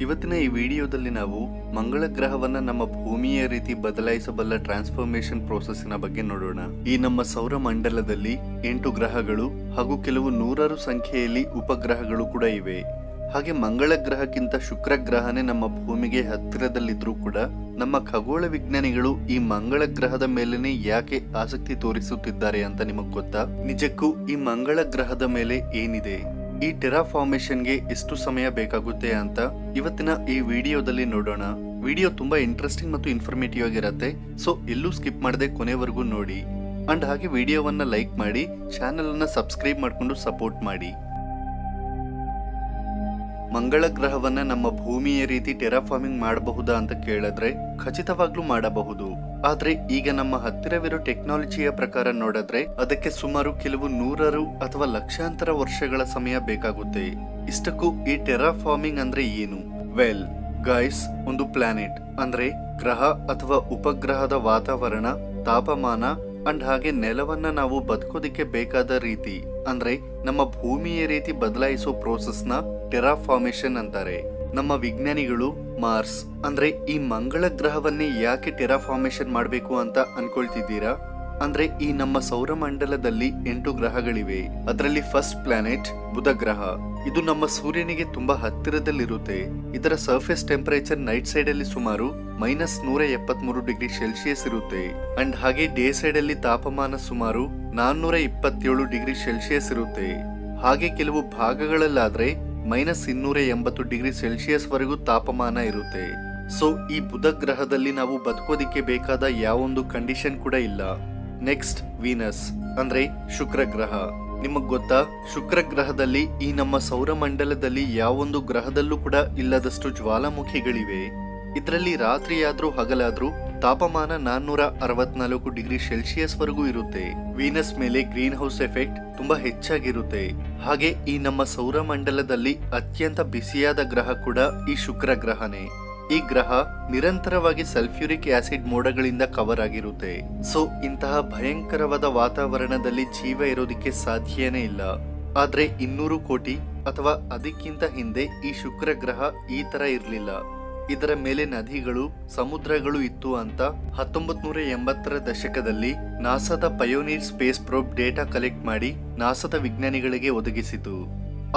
ಇವತ್ತಿನ ಈ ವಿಡಿಯೋದಲ್ಲಿ ನಾವು ಮಂಗಳ ಗ್ರಹವನ್ನ ನಮ್ಮ ಭೂಮಿಯ ರೀತಿ ಬದಲಾಯಿಸಬಲ್ಲ ಟ್ರಾನ್ಸ್ಫಾರ್ಮೇಶನ್ ಪ್ರೋಸೆಸ್ಸಿನ ಬಗ್ಗೆ ನೋಡೋಣ. ಈ ನಮ್ಮ ಸೌರ ಮಂಡಲದಲ್ಲಿ ಎಂಟು ಗ್ರಹಗಳು ಹಾಗೂ ಕೆಲವು ನೂರಾರು ಸಂಖ್ಯೆಯಲ್ಲಿ ಉಪಗ್ರಹಗಳು ಕೂಡ ಇವೆ. ಹಾಗೆ ಮಂಗಳ ಗ್ರಹಕ್ಕಿಂತ ಶುಕ್ರ ಗ್ರಹನೇ ನಮ್ಮ ಭೂಮಿಗೆ ಹತ್ತಿರದಲ್ಲಿದ್ರೂ ಕೂಡ ನಮ್ಮ ಖಗೋಳ ವಿಜ್ಞಾನಿಗಳು ಈ ಮಂಗಳ ಗ್ರಹದ ಮೇಲೇನೆ ಯಾಕೆ ಆಸಕ್ತಿ ತೋರಿಸುತ್ತಿದ್ದಾರೆ ಅಂತ ನಿಮಗೆ ಗೊತ್ತಾ? ನಿಜಕ್ಕೂ ಈ ಮಂಗಳ ಗ್ರಹದ ಮೇಲೆ ಏನಿದೆ? ಈ ಟೆರಾ ಫಾರ್ಮೇಶನ್ಗೆ ಎಷ್ಟು ಸಮಯ ಬೇಕಾಗುತ್ತೆ ಅಂತ ಇವತ್ತಿನ ಈ ವಿಡಿಯೋದಲ್ಲಿ ನೋಡೋಣ. ವಿಡಿಯೋ ತುಂಬಾ ಇಂಟ್ರೆಸ್ಟಿಂಗ್ ಮತ್ತು ಇನ್ಫಾರ್ಮೇಟಿವ್ ಆಗಿರತ್ತೆ. ಸೊ ಎಲ್ಲೂ ಸ್ಕಿಪ್ ಮಾಡದೆ ಕೊನೆವರೆಗೂ ನೋಡಿ. ಅಂಡ್ ಹಾಗೆ ವಿಡಿಯೋವನ್ನ ಲೈಕ್ ಮಾಡಿ ಚಾನೆಲ್ ಅನ್ನ ಸಬ್ಸ್ಕ್ರೈಬ್ ಮಾಡಿಕೊಂಡು ಸಪೋರ್ಟ್ ಮಾಡಿ. ಮಂಗಳ ಗ್ರಹವನ್ನ ನಮ್ಮ ಭೂಮಿಯ ರೀತಿ ಟೆರಾಫಾರ್ಮಿಂಗ್ ಮಾಡಬಹುದಾ ಅಂತ ಕೇಳಿದ್ರೆ ಖಚಿತವಾಗ್ಲೂ ಮಾಡಬಹುದು. ಆದ್ರೆ ಈಗ ನಮ್ಮ ಹತ್ತಿರವಿರೋ ಟೆಕ್ನಾಲಜಿಯ ಪ್ರಕಾರ ನೋಡಿದ್ರೆ ಅದಕ್ಕೆ ಸುಮಾರು ಕೆಲವು ನೂರರು ಅಥವಾ ಲಕ್ಷಾಂತರ ವರ್ಷಗಳ ಸಮಯ ಬೇಕಾಗುತ್ತೆ. ಇಷ್ಟಕ್ಕೂ ಈ ಟೆರಾಫಾರ್ಮಿಂಗ್ ಅಂದ್ರೆ ಏನು? ವೆಲ್, ಗೈಸ್, ಒಂದು ಪ್ಲಾನೆಟ್. ಅಂದ್ರೆ ಗ್ರಹ ಅಥವಾ ಉಪಗ್ರಹದ ವಾತಾವರಣ, ತಾಪಮಾನ, ಅಂಡ್ ಹಾಗೆ ನೆಲವನ್ನ ನಾವು ಬದುಕೋದಿಕ್ಕೆ ಬೇಕಾದ ರೀತಿ. ಅಂದ್ರೆ ನಮ್ಮ ಭೂಮಿಯ ರೀತಿ ಬದಲಾಯಿಸೋ ಪ್ರೋಸೆಸ್ನ ಟೆರಾಫಾರ್ಮೇಶನ್ ಅಂತಾರೆ. ನಮ್ಮ ವಿಜ್ಞಾನಿಗಳು ಮಾರ್ಸ್, ಅಂದ್ರೆ ಈ ಮಂಗಳ ಗ್ರಹವನ್ನೇ ಯಾಕೆ ಟೆರಾಫಾರ್ಮೇಶನ್ ಮಾಡಬೇಕು ಅಂತ ಅನ್ಕೊಳ್ತಿದ್ದೀರಾ? ಅಂದ್ರೆ ಈ ನಮ್ಮ ಸೌರಮಂಡಲದಲ್ಲಿ ಎಂಟು ಗ್ರಹಗಳಿವೆ. ಅದರಲ್ಲಿ ಫಸ್ಟ್ ಪ್ಲಾನೆಟ್ ಬುಧ ಗ್ರಹ ಇದು ನಮ್ಮ ಸೂರ್ಯನಿಗೆ ತುಂಬಾ ಹತ್ತಿರದಲ್ಲಿರುತ್ತೆ. ಇದರ ಸರ್ಫೇಸ್ ಟೆಂಪರೇಚರ್ ನೈಟ್ ಸೈಡ್ ಅಲ್ಲಿ ಸುಮಾರು ಮೈನಸ್ ನೂರ ಎಪ್ಪತ್ಮೂರು ಡಿಗ್ರಿ ಸೆಲ್ಸಿಯಸ್ ಇರುತ್ತೆ. ಅಂಡ್ ಹಾಗೆ ಡೇ ಸೈಡ್ ಅಲ್ಲಿ ತಾಪಮಾನ ಸುಮಾರು ನಾನ್ನೂರ ಇಪ್ಪತ್ತೇಳು ಡಿಗ್ರಿ ಸೆಲ್ಸಿಯಸ್ ಇರುತ್ತೆ. ಹಾಗೆ ಕೆಲವು ಭಾಗಗಳಲ್ಲಾದ್ರೆ ಮೈನಸ್ ಇನ್ನೂರ ಎಂಬತ್ತು ಡಿಗ್ರಿ ಸೆಲ್ಸಿಯಸ್ ವರೆಗೂ ತಾಪಮಾನ ಇರುತ್ತೆ. ಸೊ ಈ ಬುಧ ಗ್ರಹದಲ್ಲಿ ನಾವು ಬದುಕೋದಿಕ್ಕೆ ಬೇಕಾದ ಯಾವೊಂದು ಕಂಡೀಷನ್ ಕೂಡ ಇಲ್ಲ. ನೆಕ್ಸ್ಟ್ ವೀನಸ್ ಅಂದ್ರೆ ಶುಕ್ರ ಗ್ರಹ. ನಿಮಗ್ ಗೊತ್ತಾ? ಶುಕ್ರ ಗ್ರಹದಲ್ಲಿ ಈ ನಮ್ಮ ಸೌರಮಂಡಲದಲ್ಲಿ ಯಾವೊಂದು ಗ್ರಹದಲ್ಲೂ ಕೂಡ ಇಲ್ಲದಷ್ಟು ಜ್ವಾಲಾಮುಖಿಗಳಿವೆ. ಇದರಲ್ಲಿ ರಾತ್ರಿಯಾದ್ರೂ ಹಗಲಾದ್ರೂ ತಾಪಮಾನ ನಾನ್ನೂರ ಅರವತ್ನಾಲ್ಕು ಡಿಗ್ರಿ ಸೆಲ್ಸಿಯಸ್ ವರೆಗೂ ಇರುತ್ತೆ. ವೀನಸ್ ಮೇಲೆ ಗ್ರೀನ್ ಹೌಸ್ ಎಫೆಕ್ಟ್ ತುಂಬಾ ಹೆಚ್ಚಾಗಿರುತ್ತೆ. ಹಾಗೆ ಈ ನಮ್ಮ ಸೌರಮಂಡಲದಲ್ಲಿ ಅತ್ಯಂತ ಬಿಸಿಯಾದ ಗ್ರಹ ಕೂಡ ಈ ಶುಕ್ರ ಗ್ರಹನೇ. ಈ ಗ್ರಹ ನಿರಂತರವಾಗಿ ಸಲ್ಫ್ಯೂರಿಕ್ ಆಸಿಡ್ ಮೋಡಗಳಿಂದ ಕವರ್ ಆಗಿರುತ್ತೆ. ಸೊ, ಇಂತಹ ಭಯಂಕರವಾದ ವಾತಾವರಣದಲ್ಲಿ ಜೀವ ಇರೋದಕ್ಕೆ ಸಾಧ್ಯನೇ ಇಲ್ಲ. ಆದ್ರೆ ಇನ್ನೂರು ಕೋಟಿ ಅಥವಾ ಅದಕ್ಕಿಂತ ಹಿಂದೆ ಈ ಶುಕ್ರ ಗ್ರಹ ಈ ತರ ಇರ್ಲಿಲ್ಲ. ಇದರ ಮೇಲೆ ನದಿಗಳು, ಸಮುದ್ರಗಳು ಇತ್ತು ಅಂತ ಹತ್ತೊಂಬತ್ ನೂರ ಎಂಬತ್ತರ ದಶಕದಲ್ಲಿ ನಾಸಾದ Pioneer space probe data collect ಮಾಡಿ ನಾಸಾದ ವಿಜ್ಞಾನಿಗಳಿಗೆ ಒದಗಿಸಿತು.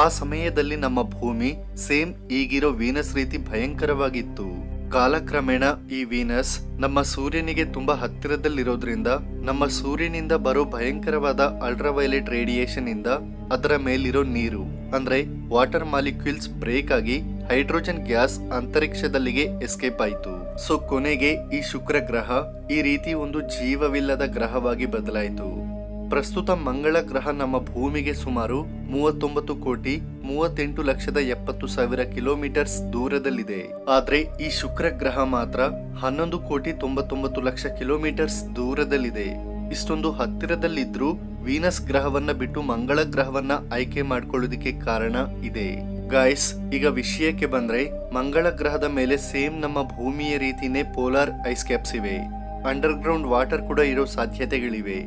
ಆ ಸಮಯದಲ್ಲಿ ನಮ್ಮ ಭೂಮಿ ಸೇಮ್ ಈಗಿರೋ ವೀನಸ್ ರೀತಿ ಭಯಂಕರವಾಗಿತ್ತು. ಕಾಲಕ್ರಮೇಣ ಈ ವೀನಸ್ ನಮ್ಮ ಸೂರ್ಯನಿಗೆ ತುಂಬಾ ಹತ್ತಿರದಲ್ಲಿರೋದ್ರಿಂದ ನಮ್ಮ ಸೂರ್ಯನಿಂದ ಬರೋ ಭಯಂಕರವಾದ ಅಲ್ಟ್ರಾವೈಲೆಟ್ ರೇಡಿಯೇಷನ್ ಇಂದ ಅದರ ಮೇಲಿರೋ ನೀರು, ಅಂದ್ರೆ ವಾಟರ್ ಮಾಲಿಕ್ಯೂಲ್ಸ್ ಬ್ರೇಕ್ ಆಗಿ ಹೈಡ್ರೋಜನ್ ಗ್ಯಾಸ್ ಅಂತರಿಕ್ಷದಲ್ಲಿಗೆ ಎಸ್ಕೇಪ್ ಆಯಿತು. ಸೊ ಕೊನೆಗೆ ಈ ಶುಕ್ರ ಗ್ರಹ ಈ ರೀತಿ ಒಂದು ಜೀವವಿಲ್ಲದ ಗ್ರಹವಾಗಿ ಬದಲಾಯಿತು. ಪ್ರಸ್ತುತ ಮಂಗಳ ಗ್ರಹ ನಮ್ಮ ಭೂಮಿಗೆ ಸುಮಾರು ಮೂವತ್ತೊಂಬತ್ತು ಕೋಟಿ ಮೂವತ್ತೆಂಟು ಲಕ್ಷದ ಎಪ್ಪತ್ತು ಸಾವಿರ ಕಿಲೋಮೀಟರ್ಸ್ ದೂರದಲ್ಲಿದೆ. ಆದ್ರೆ ಈ ಶುಕ್ರ ಗ್ರಹ ಮಾತ್ರ ಹನ್ನೊಂದು ಕೋಟಿ ತೊಂಬತ್ತೊಂಬತ್ತು ಲಕ್ಷ ಕಿಲೋಮೀಟರ್ಸ್ ದೂರದಲ್ಲಿದೆ. ಇಷ್ಟೊಂದು ಹತ್ತಿರದಲ್ಲಿದ್ರೂ ವೀನಸ್ ಗ್ರಹವನ್ನ ಬಿಟ್ಟು ಮಂಗಳ ಗ್ರಹವನ್ನ ಆಯ್ಕೆ ಮಾಡಿಕೊಳ್ಳುವುದಕ್ಕೆ ಕಾರಣ ಇದೆ. ಗಾಯ್ಸ್ ಈಗ ವಿಷಯಕ್ಕೆ ಬಂದ್ರೆ, ಮಂಗಳ ಗ್ರಹದ ಮೇಲೆ ಸೇಮ್ ನಮ್ಮ ಭೂಮಿಯ ರೀತಿನೇ ಪೋಲಾರ್ ಐಸ್ ಕ್ಯಾಪ್ಸ್ ಇವೆ. ಅಂಡರ್ ಗ್ರೌಂಡ್ ವಾಟರ್ ಕೂಡ ಇರೋ ಸಾಧ್ಯತೆಗಳಿವೆ.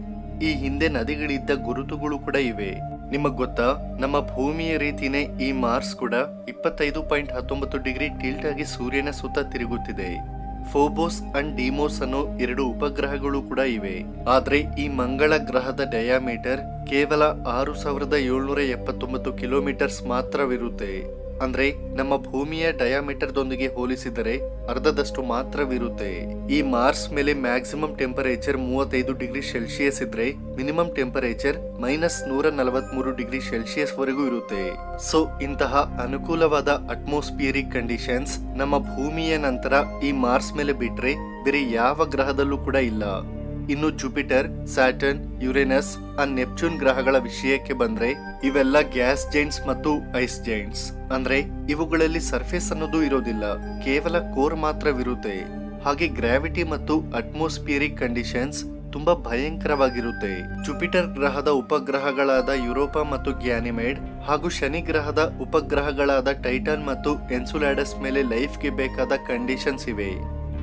ಈ ಹಿಂದೆ ನದಿಗಳಿದ್ದ ಗುರುತುಗಳು ಕೂಡ ಇವೆ. ನಿಮಗ್ ಗೊತ್ತಾ? ನಮ್ಮ ಭೂಮಿಯ ರೀತಿನೇ ಈ ಮಾರ್ಸ್ ಕೂಡ ಇಪ್ಪತ್ತೈದು ಪಾಯಿಂಟ್ ಹತ್ತೊಂಬತ್ತು ಡಿಗ್ರಿ ಟಿಲ್ಟ್ ಆಗಿ ಸೂರ್ಯನ ಸುತ್ತ ತಿರುಗುತ್ತಿದೆ. ಫೋಬೋಸ್ ಅಂಡ್ ಡಿಮೋಸ್ ಅನ್ನೋ ಎರಡು ಉಪಗ್ರಹಗಳು ಕೂಡ ಇವೆ. ಆದ್ರೆ ಈ ಮಂಗಳ ಗ್ರಹದ ಡಯಾಮೀಟರ್ ಕೇವಲ ಆರು ಸಾವಿರದ ಏಳ್ನೂರ ಎಪ್ಪತ್ತೊಂಬತ್ತು ಕಿಲೋಮೀಟರ್ಸ್ ಮಾತ್ರವಿರುತ್ತೆ. ಅಂದ್ರೆ ನಮ್ಮ ಭೂಮಿಯ ಡಯಾಮೀಟರ್ದೊಂದಿಗೆ ಹೋಲಿಸಿದರೆ ಅರ್ಧದಷ್ಟು ಮಾತ್ರವಿರುತ್ತೆ. ಈ ಮಾರ್ಸ್ ಮೇಲೆ ಮ್ಯಾಕ್ಸಿಮಮ್ ಟೆಂಪರೇಚರ್ ಮೂವತ್ತೈದು ಡಿಗ್ರಿ ಸೆಲ್ಸಿಯಸ್ ಇದ್ರೆ ಮಿನಿಮಮ್ ಟೆಂಪರೇಚರ್ ಮೈನಸ್ ನೂರ ನಲವತ್ಮೂರು ಡಿಗ್ರಿ ಸೆಲ್ಸಿಯಸ್ ವರೆಗೂ ಇರುತ್ತೆ. ಸೊ, ಇಂತಹ ಅನುಕೂಲವಾದ ಅಟ್ಮಾಸ್ಫಿಯರಿಕ್ ಕಂಡೀಷನ್ಸ್ ನಮ್ಮ ಭೂಮಿಯ ನಂತರ ಈ ಮಾರ್ಸ್ ಮೇಲೆ ಬಿಟ್ರೆ ಬೇರೆ ಯಾವ ಗ್ರಹದಲ್ಲೂ ಕೂಡ ಇಲ್ಲ. ಇನ್ನು Jupiter Saturn Uranus and Neptune ಗ್ರಹಗಳ ವಿಷಯಕ್ಕೆ ಬಂದ್ರೆ ಇವೆಲ್ಲ ಗ್ಯಾಸ್ ಜೈಂಟ್ಸ್ ಮತ್ತು ಐಸ್ ಜೈಂಟ್ಸ್ ಅಂದ್ರೆ ಇವುಗಳಲ್ಲಿ ಸರ್ಫೇಸ್ ಅನ್ನೋದು ಇರೋದಿಲ್ಲ, ಕೇವಲ ಕೋರ್ ಮಾತ್ರವಿರುತ್ತೆ. ಹಾಗೆ ಗ್ರಾವಿಟಿ ಮತ್ತು ಅಟ್ಮೋಸ್ಫಿಯರಿಕ್ ಕಂಡೀಷನ್ಸ್ ತುಂಬಾ ಭಯಂಕರವಾಗಿರುತ್ತೆ. ಜುಪಿಟರ್ ಗ್ರಹದ ಉಪಗ್ರಹಗಳಾದ ಯುರೋಪಾ ಮತ್ತು ಗ್ಯಾನಿಮೇಡ್ ಹಾಗೂ ಶನಿ ಗ್ರಹದ ಉಪಗ್ರಹಗಳಾದ ಟೈಟನ್ ಮತ್ತು ಎನ್ಸುಲಾಡಸ್ ಮೇಲೆ ಲೈಫ್ಗೆ ಬೇಕಾದ ಕಂಡೀಷನ್ಸ್ ಇವೆ.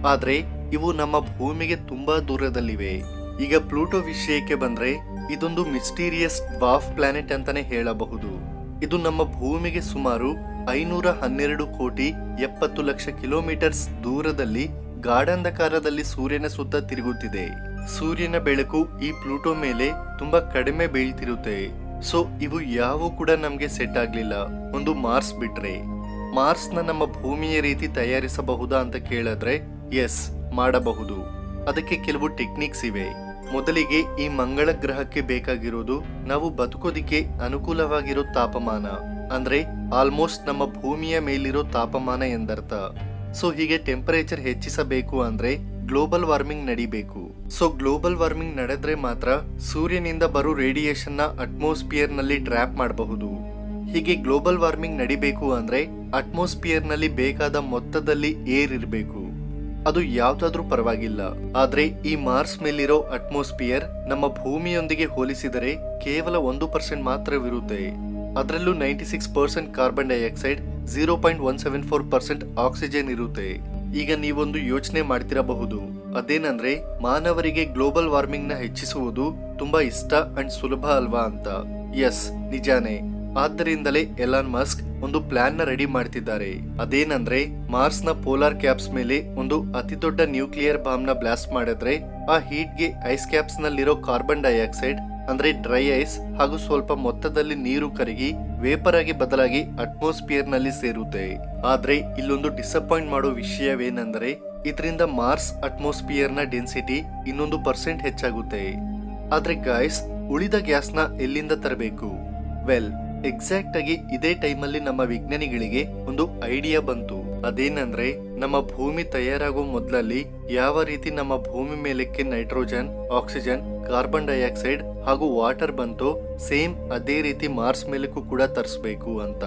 ಆದ್ರೆ ಇವು ನಮ್ಮ ಭೂಮಿಗೆ ತುಂಬಾ ದೂರದಲ್ಲಿವೆ. ಈಗ ಪ್ಲೂಟೋ ವಿಷಯಕ್ಕೆ ಬಂದ್ರೆ ಇದೊಂದು ಮಿಸ್ಟೀರಿಯಸ್ ಬಾಫ್ ಪ್ಲಾನೆಟ್ ಅಂತಾನೆ ಹೇಳಬಹುದು. ಇದು ನಮ್ಮ ಭೂಮಿಗೆ ಸುಮಾರು ಐನೂರ ಹನ್ನೆರಡು ಕೋಟಿ ಎಪ್ಪತ್ತು ಲಕ್ಷ ಕಿಲೋಮೀಟರ್ಸ್ ದೂರದಲ್ಲಿ ಗಾಢಾಂಧಕಾರದಲ್ಲಿ ಸೂರ್ಯನ ಸುತ್ತ ತಿರುಗುತ್ತಿದೆ. ಸೂರ್ಯನ ಬೆಳಕು ಈ ಪ್ಲೂಟೋ ಮೇಲೆ ತುಂಬಾ ಕಡಿಮೆ ಬೀಳ್ತಿರುತ್ತೆ. ಸೊ, ಇವು ಯಾವ ಕೂಡ ನಮ್ಗೆ ಸೆಟ್ ಆಗ್ಲಿಲ್ಲ. ಒಂದು ಮಾರ್ಸ್ ಬಿಟ್ರೆ. ಮಾರ್ಸ್ನ ನಮ್ಮ ಭೂಮಿಯ ರೀತಿ ತಯಾರಿಸಬಹುದಾ ಅಂತ ಕೇಳಿದ್ರೆ ಎಸ್ ಮಾಡಬಹುದು. ಅದಕ್ಕೆ ಕೆಲವು ಟೆಕ್ನಿಕ್ಸ್ ಇವೆ. ಮೊದಲಿಗೆ ಈ ಮಂಗಳ ಗ್ರಹಕ್ಕೆ ಬೇಕಾಗಿರೋದು ನಾವು ಬದುಕೋದಿಕ್ಕೆ ಅನುಕೂಲವಾಗಿರೋ ತಾಪಮಾನ. ಅಂದ್ರೆ ಆಲ್ಮೋಸ್ಟ್ ನಮ್ಮ ಭೂಮಿಯ ಮೇಲಿರೋ ತಾಪಮಾನ ಎಂದರ್ಥ. ಸೊ ಹೀಗೆ ಟೆಂಪರೇಚರ್ ಹೆಚ್ಚಿಸಬೇಕು ಅಂದ್ರೆ ಗ್ಲೋಬಲ್ ವಾರ್ಮಿಂಗ್ ನಡಿಬೇಕು. ಸೊ ಗ್ಲೋಬಲ್ ವಾರ್ಮಿಂಗ್ ನಡೆದ್ರೆ ಮಾತ್ರ ಸೂರ್ಯನಿಂದ ಬರೋ ಅಟ್ಮೋಸ್ಫಿಯರ್ನಲ್ಲಿ ಟ್ರ್ಯಾಪ್ ಮಾಡಬಹುದು. ಹೀಗೆ ಗ್ಲೋಬಲ್ ವಾರ್ಮಿಂಗ್ ನಡಿಬೇಕು ಅಂದ್ರೆ ಅಟ್ಮೋಸ್ಫಿಯರ್ನಲ್ಲಿ ಬೇಕಾದ ಮೊತ್ತದಲ್ಲಿ ಏರ್ ಇರಬೇಕು. ಅದು ಯಾವ್ದಾದ್ರೂ ಪರವಾಗಿಲ್ಲ. ಆದ್ರೆ ಈ ಮಾರ್ಸ್ ಮೇಲಿರೋ ಅಟ್ಮಾಸ್ಫಿಯರ್ ನಮ್ಮ ಭೂಮಿಯೊಂದಿಗೆ ಹೋಲಿಸಿದರೆ ಕೇವಲ ಒಂದು ಪರ್ಸೆಂಟ್ ಮಾತ್ರವಿರುತ್ತೆ. ಅದರಲ್ಲೂ ninety six percent carbon dioxide, zero point one seven four percent oxygen ಇರುತ್ತೆ. ಈಗ ನೀವೊಂದು ಯೋಚನೆ ಮಾಡ್ತಿರಬಹುದು. ಅದೇನಂದ್ರೆ ಮಾನವರಿಗೆ ಗ್ಲೋಬಲ್ ವಾರ್ಮಿಂಗ್ನ ಹೆಚ್ಚಿಸುವುದು ತುಂಬಾ ಇಷ್ಟ ಅಂಡ್ ಸುಲಭ ಅಲ್ವಾ ಅಂತ. ಎಸ್ ನಿಜಾನೇ. ಆದ್ದರಿಂದಲೇ ಎಲಾನ್ ಮಸ್ಕ್ ಒಂದು ಪ್ಲಾನ್ನ ರೆಡಿ ಮಾಡ್ತಿದ್ದಾರೆ. ಅದೇನಂದ್ರೆ ಮಾರ್ಸ್ನ ಪೋಲಾರ್ ಕ್ಯಾಪ್ಸ್ ಮೇಲೆ ಒಂದು ಅತಿ ದೊಡ್ಡ ನ್ಯೂಕ್ಲಿಯರ್ ಬಾಂಬ್ನ ಬ್ಲಾಸ್ಟ್ ಮಾಡಿದ್ರೆ, ಆ ಹೀಟ್ಗೆ ಐಸ್ ಕ್ಯಾಪ್ಸ್ ನಲ್ಲಿರೋ ಕಾರ್ಬನ್ ಡೈಆಕ್ಸೈಡ್ ಅಂದ್ರೆ ಡ್ರೈ ಐಸ್ ಹಾಗೂ ಸ್ವಲ್ಪ ಮೊತ್ತದಲ್ಲಿ ನೀರು ಕರಗಿ ವೇಪರ್ ಆಗಿ ಬದಲಾಗಿ ಅಟ್ಮಾಸ್ಫಿಯರ್ನಲ್ಲಿ ಸೇರುತ್ತೆ. ಆದ್ರೆ, ಇಲ್ಲೊಂದು ಡಿಸಪಾಯಿಂಟ್ ಮಾಡೋ ವಿಷಯವೇನೆಂದರೆ, ಇದರಿಂದ ಮಾರ್ಸ್ ಅಟ್ಮಾಸ್ಫಿಯರ್ನ ಡೆನ್ಸಿಟಿ ಇನ್ನೊಂದು ಪರ್ಸೆಂಟ್ ಹೆಚ್ಚಾಗುತ್ತೆ. ಆದ್ರೆ ಗಾಯ್ಸ್ ಉಳಿದ ಗ್ಯಾಸ್ನ ಎಲ್ಲಿಂದ ತರಬೇಕು? ವೆಲ್ ಎಕ್ಸಾಕ್ಟ್ ಆಗಿ ಇದೇ ಟೈಮಲ್ಲಿ ನಮ್ಮ ವಿಜ್ಞಾನಿಗಳಿಗೆ ಒಂದು ಐಡಿಯಾ ಬಂತು. ಅದೇನಂದ್ರೆ, ನಮ್ಮ ಭೂಮಿ ತಯಾರಾಗೋ ಮೊದಲಲ್ಲಿ ಯಾವ ರೀತಿ ನಮ್ಮ ಭೂಮಿ ಮೇಲಕ್ಕೆ ನೈಟ್ರೋಜನ್, ಆಕ್ಸಿಜನ್, ಕಾರ್ಬನ್ ಡೈಆಕ್ಸೈಡ್ ಹಾಗೂ ವಾಟರ್ ಬಂತು ಸೇಮ್ ಅದೇ ರೀತಿ ಮಾರ್ಸ್ ಮೇಲಕ್ಕೂ ಕೂಡ ತರಿಸ್ಬೇಕು ಅಂತ.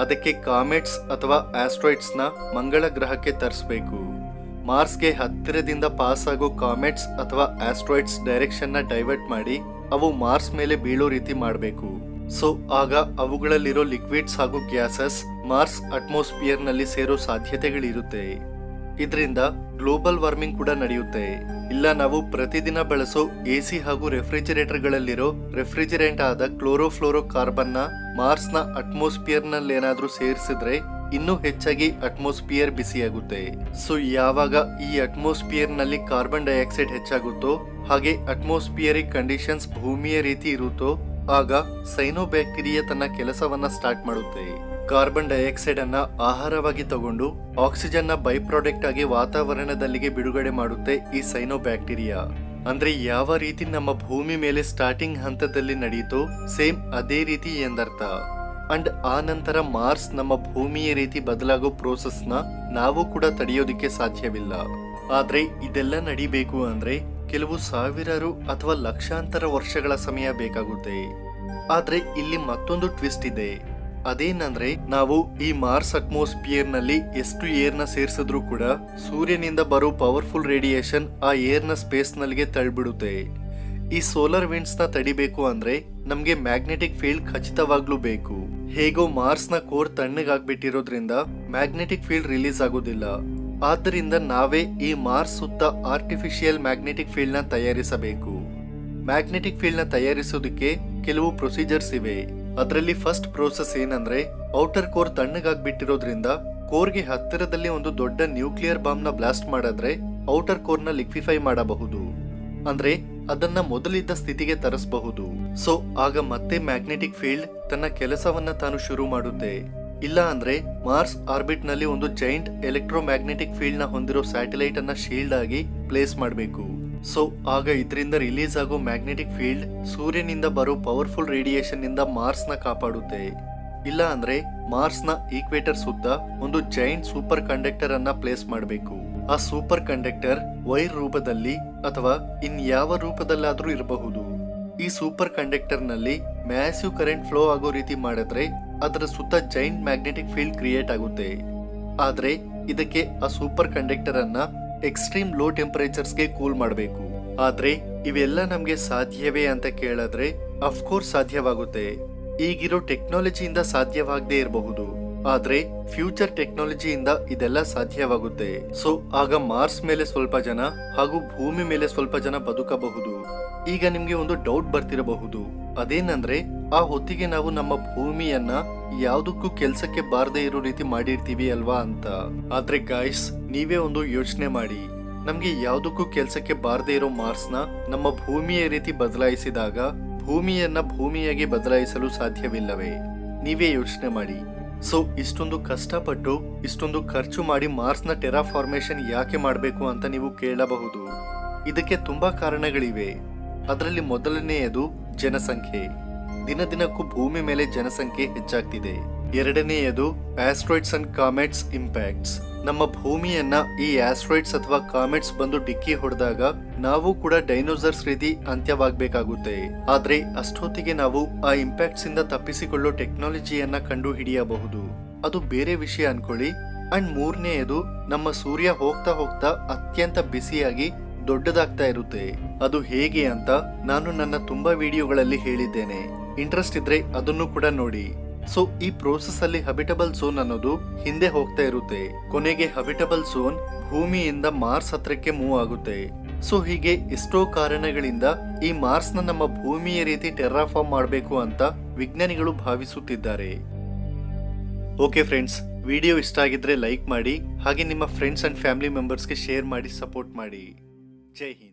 ಅದಕ್ಕೆ ಕಾಮೆಟ್ಸ್ ಅಥವಾ ಆಸ್ಟ್ರಾಯ್ಡ್ಸ್ನ ಮಂಗಳ ಗ್ರಹಕ್ಕೆ ತರಿಸ್ಬೇಕು. ಮಾರ್ಸ್ಗೆ ಹತ್ತಿರದಿಂದ ಪಾಸ್ ಆಗೋ ಕಾಮೆಟ್ಸ್ ಅಥವಾ ಆಸ್ಟ್ರಾಯ್ಡ್ಸ್ ಡೈರೆಕ್ಷನ್ನ ಡೈವರ್ಟ್ ಮಾಡಿ ಅವು ಮಾರ್ಸ್ ಮೇಲೆ ಬೀಳೋ ರೀತಿ ಮಾಡಬೇಕು. ಸೊ, ಆಗ ಅವುಗಳಲ್ಲಿರೋ ಲಿಕ್ವಿಡ್ಸ್ ಹಾಗೂ ಗ್ಯಾಸಸ್ ಮಾರ್ಸ್ ಅಟ್ಮಾಸ್ಫಿಯರ್ನಲ್ಲಿ ಸೇರೋ ಸಾಧ್ಯತೆಗಳಿರುತ್ತೆ. ಇದರಿಂದ ಗ್ಲೋಬಲ್ ವಾರ್ಮಿಂಗ್ ಕೂಡ ನಡೆಯುತ್ತೆ. ಇಲ್ಲ, ನಾವು ಪ್ರತಿದಿನ ಬಳಸೋ ಎ ಸಿ ಹಾಗೂ ರೆಫ್ರಿಜರೇಟರ್ಗಳಲ್ಲಿರೋ ರೆಫ್ರಿಜರೆಂಟ್ ಆದ ಕ್ಲೋರೋಫ್ಲೋರೋ ಕಾರ್ಬನ್ನ ಮಾರ್ಸ್ನ ಅಟ್ಮಾಸ್ಫಿಯರ್ನಲ್ಲಿ ಏನಾದ್ರೂ ಸೇರಿಸಿದ್ರೆ ಇನ್ನೂ ಹೆಚ್ಚಾಗಿ ಅಟ್ಮಾಸ್ಫಿಯರ್ ಬಿಸಿಯಾಗುತ್ತೆ. ಸೊ, ಯಾವಾಗ ಈ ಅಟ್ಮಾಸ್ಫಿಯರ್ನಲ್ಲಿ ಕಾರ್ಬನ್ ಡೈಆಕ್ಸೈಡ್ ಹೆಚ್ಚಾಗುತ್ತೋ ಹಾಗೆ ಅಟ್ಮಾಸ್ಫಿಯರಿಕ್ ಕಂಡೀಷನ್ಸ್ ಭೂಮಿಯ ರೀತಿ ಇರುತ್ತೋ ಆಗ ಸೈನೋಬ್ಯಾಕ್ಟೀರಿಯಾ ತನ್ನ ಕೆಲಸವನ್ನ ಸ್ಟಾರ್ಟ್ ಮಾಡುತ್ತೆ. ಕಾರ್ಬನ್ ಡೈಆಕ್ಸೈಡ್ ಅನ್ನ ಆಹಾರವಾಗಿ ತಗೊಂಡು ಆಕ್ಸಿಜನ್ನ ಬೈ ಪ್ರಾಡಕ್ಟ್ ಆಗಿ ವಾತಾವರಣದಲ್ಲಿಗೆ ಬಿಡುಗಡೆ ಮಾಡುತ್ತೆ ಈ ಸೈನೋಬ್ಯಾಕ್ಟೀರಿಯಾ. ಅಂದ್ರೆ ಯಾವ ರೀತಿ ನಮ್ಮ ಭೂಮಿ ಮೇಲೆ ಸ್ಟಾರ್ಟಿಂಗ್ ಹಂತದಲ್ಲಿ ನಡೆಯಿತೋ ಸೇಮ್ ಅದೇ ರೀತಿ ಎಂದರ್ಥ. ಅಂಡ್ ಆ ನಂತರ ಮಾರ್ಸ್ ನಮ್ಮ ಭೂಮಿಯ ರೀತಿ ಬದಲಾಗೋ ಪ್ರೋಸೆಸ್ನ ನಾವು ಕೂಡ ತಡೆಯೋದಿಕ್ಕೆ ಸಾಧ್ಯವಿಲ್ಲ. ಆದ್ರೆ ಇದೆಲ್ಲ ನಡಿಬೇಕು ಅಂದ್ರೆ ಕೆಲವು ಸಾವಿರಾರು ಅಥವಾ ಲಕ್ಷಾಂತರ ವರ್ಷಗಳ ಸಮಯ ಬೇಕಾಗುತ್ತೆ. ಆದ್ರೆ ಇಲ್ಲಿ ಮತ್ತೊಂದು ಟ್ವಿಸ್ಟ್ ಇದೆ. ಅದೇನಂದ್ರೆ ನಾವು ಈ ಮಾರ್ಸ್ ಅಟ್ಮೋಸ್ಫಿಯರ್ನಲ್ಲಿ ಎಷ್ಟು ಏರ್ನ ಸೇರಿಸಿದ್ರು ಕೂಡ ಸೂರ್ಯನಿಂದ ಬರೋ ಪವರ್ಫುಲ್ ರೇಡಿಯೇಷನ್ ಆ ಏರ್ನ ಸ್ಪೇಸ್ ನಲ್ಲಿಗೆ ತಳ್ಳಿಬಿಡುತ್ತೆ ಈ ಸೋಲಾರ್ ವಿಂಡ್ಸ್ನ ತಡಿಬೇಕು ಅಂದ್ರೆ ನಮ್ಗೆ ಮ್ಯಾಗ್ನೆಟಿಕ್ ಫೀಲ್ಡ್ ಖಚಿತವಾಗ್ಲೂ ಬೇಕು. ಹೇಗೋ ಮಾರ್ಸ್ನ ಕೋರ್ ತಣ್ಣಗಾಗ್ಬಿಟ್ಟಿರೋದ್ರಿಂದ ಮ್ಯಾಗ್ನೆಟಿಕ್ ಫೀಲ್ಡ್ ರಿಲೀಸ್ ಆಗೋದಿಲ್ಲ. ಆದ್ದರಿಂದ ನಾವೇ ಈ ಮಾರ್ಸ್ ಸುತ್ತ ಆರ್ಟಿಫಿಷಿಯಲ್ ಮ್ಯಾಗ್ನೆಟಿಕ್ ಫೀಲ್ಡ್ನ ತಯಾರಿಸಬೇಕು. ಮ್ಯಾಗ್ನೆಟಿಕ್ ಫೀಲ್ಡ್ನ ತಯಾರಿಸೋದಕ್ಕೆ ಕೆಲವು ಪ್ರೊಸೀಜರ್ಸ್ ಇವೆ. ಅದರಲ್ಲಿ ಫಸ್ಟ್ ಪ್ರೋಸೆಸ್ ಏನಂದ್ರೆ ಔಟರ್ ಕೋರ್ ತಣ್ಣಗಾಗ್ಬಿಟ್ಟಿರೋದ್ರಿಂದ ಕೋರ್ಗೆ ಹತ್ತಿರದಲ್ಲಿ ಒಂದು ದೊಡ್ಡ ನ್ಯೂಕ್ಲಿಯರ್ ಬಾಂಬ್ನ ಬ್ಲಾಸ್ಟ್ ಮಾಡಿದ್ರೆ ಔಟರ್ ಕೋರ್ನ ಲಿಕ್ವಿಫೈ ಮಾಡಬಹುದು. ಅಂದ್ರೆ ಅದನ್ನ ಮೊದಲಿದ್ದ ಸ್ಥಿತಿಗೆ ತರಿಸಬಹುದು. ಸೊ ಆಗ ಮತ್ತೆ ಮ್ಯಾಗ್ನೆಟಿಕ್ ಫೀಲ್ಡ್ ತನ್ನ ಕೆಲಸವನ್ನ ತಾನು ಶುರು ಮಾಡುತ್ತೆ. ಇಲ್ಲ ಅಂದ್ರೆ ಮಾರ್ಸ್ ಆರ್ಬಿಟ್ನಲ್ಲಿ ಒಂದು ಜೈಂಟ್ ಎಲೆಕ್ಟ್ರೋ ಮ್ಯಾಗ್ನೆಟಿಕ್ ಫೀಲ್ಡ್ನ ಹೊಂದಿರೋ ಸ್ಯಾಟಲೈಟ್ ಅನ್ನ ಶೀಲ್ಡ್ ಆಗಿ ಪ್ಲೇಸ್ ಮಾಡಬೇಕು. ಸೊ ಆಗ ಇದರಿಂದ ರಿಲೀಸ್ ಆಗೋ ಮ್ಯಾಗ್ನೆಟಿಕ್ ಫೀಲ್ಡ್ ಸೂರ್ಯನಿಂದ ಬರೋ ಪವರ್ಫುಲ್ ರೇಡಿಯೇಷನ್ ಇಂದ ಮಾರ್ಸ್ನ ಕಾಪಾಡುತ್ತೆ. ಇಲ್ಲ ಅಂದ್ರೆ ಮಾರ್ಸ್ನ ಈಕ್ವೇಟರ್ ಸುತ್ತ ಒಂದು ಜೈಂಟ್ ಸೂಪರ್ ಕಂಡಕ್ಟರ್ ಅನ್ನ ಪ್ಲೇಸ್ ಮಾಡಬೇಕು. ಆ ಸೂಪರ್ ಕಂಡಕ್ಟರ್ ವೈರ್ ರೂಪದಲ್ಲಿ ಅಥವಾ ಇನ್ ಯಾವ ರೂಪದಲ್ಲಾದ್ರೂ ಇರಬಹುದು. ಈ ಸೂಪರ್ ಕಂಡಕ್ಟರ್ನಲ್ಲಿ ಮ್ಯಾಸಿವ್ ಕರೆಂಟ್ ಫ್ಲೋ ಆಗೋ ರೀತಿ ಮಾಡಿದ್ರೆ ಅದರ ಸುತ್ತ ಜೈಂಟ್ ಮ್ಯಾಗ್ನೆಟಿಕ್ ಫೀಲ್ಡ್ ಕ್ರಿಯೇಟ್ ಆಗುತ್ತೆ. ಆದರೆ ಇದಕ್ಕೆ ಆ ಸೂಪರ್ ಕಂಡಕ್ಟರ್ ಅನ್ನ ಎಕ್ಸ್ಟ್ರೀಮ್ ಲೋ ಟೆಂಪರೇಚರ್ಸ್ಗೆ ಕೂಲ್ ಮಾಡಬೇಕು. ಆದರೆ ಇವೆಲ್ಲ ನಮಗೆ ಸಾಧ್ಯವೇ ಅಂತ ಕೇಳಿದ್ರೆ ಅಫ್ಕೋರ್ಸ್ ಸಾಧ್ಯವಾಗುತ್ತೆ. ಈಗಿರೋ ಟೆಕ್ನಾಲಜಿಯಿಂದ ಸಾಧ್ಯವಾಗದೇ ಇರಬಹುದು. ಆದ್ರೆ ಫ್ಯೂಚರ್ ಟೆಕ್ನಾಲಜಿಯಿಂದ ಇದೆಲ್ಲ ಸಾಧ್ಯವಾಗುತ್ತೆ. ಸೊ, ಆಗ ಮಾರ್ಸ್ ಮೇಲೆ ಸ್ವಲ್ಪ ಜನ ಹಾಗೂ ಭೂಮಿ ಮೇಲೆ ಸ್ವಲ್ಪ ಜನ ಬದುಕಬಹುದು. ಈಗ ನಿಮ್ಗೆ ಒಂದು ಡೌಟ್ ಬರ್ತಿರಬಹುದು. ಅದೇನಂದ್ರೆ, ಆ ಹೊತ್ತಿಗೆ ನಾವು ನಮ್ಮ ಭೂಮಿಯನ್ನ ಯಾವ್ದಕ್ಕೂ ಕೆಲ್ಸಕ್ಕೆ ಬಾರದೇ ಇರೋ ರೀತಿ ಮಾಡಿರ್ತೀವಿ ಅಲ್ವಾ ಅಂತ. ಆದ್ರೆ ಗಾಯ್ಸ್ ನೀವೇ ಒಂದು ಯೋಚನೆ ಮಾಡಿ. ನಮ್ಗೆ ಯಾವುದಕ್ಕೂ ಕೆಲ್ಸಕ್ಕೆ ಬಾರದೇ ಇರೋ ಮಾರ್ಸ್ನ ನಮ್ಮ ಭೂಮಿಯ ರೀತಿ ಬದಲಾಯಿಸಿದಾಗ, ಭೂಮಿಯನ್ನ ಭೂಮಿಯಾಗಿ ಬದಲಾಯಿಸಲು ಸಾಧ್ಯವಿಲ್ಲವೇ? ನೀವೇ ಯೋಚನೆ ಮಾಡಿ. ಸೊ ಇಷ್ಟೊಂದು ಕಷ್ಟಪಟ್ಟು, ಇಷ್ಟೊಂದು ಖರ್ಚು ಮಾಡಿ ಮಾರ್ಸ್ನ ಟೆರಾಫಾರ್ಮೇಷನ್ ಯಾಕೆ ಮಾಡಬೇಕು ಅಂತ ನೀವು ಕೇಳಬಹುದು. ಇದಕ್ಕೆ ತುಂಬಾ ಕಾರಣಗಳಿವೆ. ಅದರಲ್ಲಿ ಮೊದಲನೆಯದು ಜನಸಂಖ್ಯೆ. ದಿನ ದಿನಕ್ಕೂ ಭೂಮಿ ಮೇಲೆ ಜನಸಂಖ್ಯೆ ಹೆಚ್ಚಾಗ್ತಿದೆ. ಎರಡನೆಯದು ಆಸ್ಟ್ರಾಯ್ಡ್ಸ್ ಅಂಡ್ ಕಾಮೆಟ್ಸ್ ಇಂಪ್ಯಾಕ್ಟ್ಸ್ ನಮ್ಮ ಭೂಮಿಯನ್ನ ಈ ಆಸ್ಟ್ರಾಯ್ಡ್ಸ್ ಅಥವಾ ಕಾಮೆಟ್ಸ್ ಬಂದು ಡಿಕ್ಕಿ ಹೊಡೆದಾಗ ನಾವು ಕೂಡ ಡೈನೋಸರ್ಸ್ ರೀತಿ ಅಂತ್ಯವಾಗಬೇಕಾಗುತ್ತೆ. ಆದ್ರೆ ಅಷ್ಟೊತ್ತಿಗೆ ನಾವು ಆ ಇಂಪ್ಯಾಕ್ಟ್ಸ್ ಇಂದ ತಪ್ಪಿಸಿಕೊಳ್ಳೋ ಟೆಕ್ನಾಲಜಿಯನ್ನ ಕಂಡು ಹಿಡಿಯಬಹುದು ಅದು ಬೇರೆ ವಿಷಯ ಅನ್ಕೊಳ್ಳಿ. ಅಂಡ್ ಮೂರನೆಯದು, ನಮ್ಮ ಸೂರ್ಯ ಹೋಗ್ತಾ ಹೋಗ್ತಾ ಅತ್ಯಂತ ಬಿಸಿಯಾಗಿ ದೊಡ್ಡದಾಗ್ತಾ ಇರುತ್ತೆ. ಅದು ಹೇಗೆ ಅಂತ ನಾನು ನನ್ನ ತುಂಬಾ ವಿಡಿಯೋಗಳಲ್ಲಿ ಹೇಳಿದ್ದೇನೆ. ಇಂಟ್ರೆಸ್ಟ್ ಇದ್ರೆ ಅದನ್ನು ಕೂಡ ನೋಡಿ. ಸೊ ಈ ಪ್ರೋಸೆಸ್ ಅಲ್ಲಿ ಹಬಿಟಬಲ್ ಝೋನ್ ಅನ್ನೋದು ಹಿಂದೆ ಹೋಗ್ತಾ ಇರುತ್ತೆ. ಕೊನೆಗೆ ಹಬಿಟಬಲ್ ಝೋನ್ ಭೂಮಿಯಿಂದ ಮಾರ್ಸ್ ಹತ್ರಕ್ಕೆ ಮೂವ್ ಆಗುತ್ತೆ. ಸೊ ಹೀಗೆ ಎಷ್ಟೋ ಕಾರಣಗಳಿಂದ ಈ ಮಾರ್ಸ್ ನಮ್ಮ ಭೂಮಿಯ ರೀತಿ ಟೆರ್ರಾಫಾರ್ಮ್ ಮಾಡಬೇಕು ಅಂತ ವಿಜ್ಞಾನಿಗಳು ಭಾವಿಸುತ್ತಿದ್ದಾರೆ. ಓಕೆ ಫ್ರೆಂಡ್ಸ್ ವಿಡಿಯೋ ಇಷ್ಟ ಆಗಿದ್ರೆ ಲೈಕ್ ಮಾಡಿ, ಹಾಗೆ ನಿಮ್ಮ ಫ್ರೆಂಡ್ಸ್ ಅಂಡ್ ಫ್ಯಾಮಿಲಿ ಮೆಂಬರ್ಸ್ಗೆ ಶೇರ್ ಮಾಡಿ ಸಪೋರ್ಟ್ ಮಾಡಿ. ಜೈ ಹಿಂದ್.